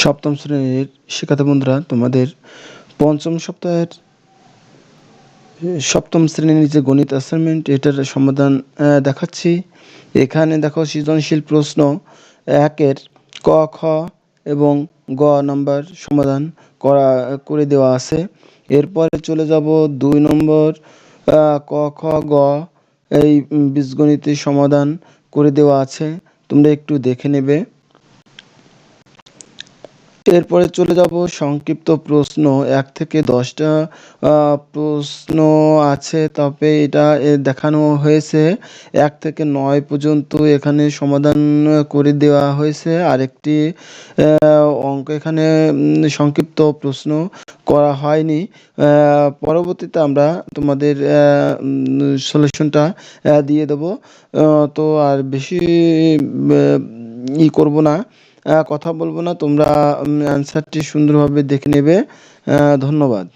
সপ্তম শ্রেণির শিক্ষার্থী বন্ধুরা, তোমাদের পঞ্চম সপ্তাহের সপ্তম শ্রেণির যে গণিত অ্যাসাইনমেন্ট এটার সমাধান দেখাচ্ছি। এখানে দেখো সৃজনশীল প্রশ্ন একের ক, খ এবং গ নাম্বার সমাধান করা, করে দেওয়া আছে। এরপরে চলে যাব দুই নম্বর ক, খ, গ এই বীজগণিতের সমাধান করে দেওয়া আছে। তোমরা একটু দেখে নেবে। এরপরে চলে যাব সংক্ষিপ্ত প্রশ্ন। এক থেকে দশটা প্রশ্ন আছে, তবে এটা দেখানো হয়েছে। এক থেকে নয় পর্যন্ত এখানে সমাধান করে দেওয়া হয়েছে। আরেকটি অঙ্ক এখানে সংক্ষিপ্ত প্রশ্ন করা হয়নি। পরবর্তীতে আমরা তোমাদের সলিউশনটা দিয়ে দেব। তো আর বেশি ই করব না। কথা বলব না। তোমরা অ্যান্সারটি সুন্দরভাবে দেখে নেবে। ধন্যবাদ।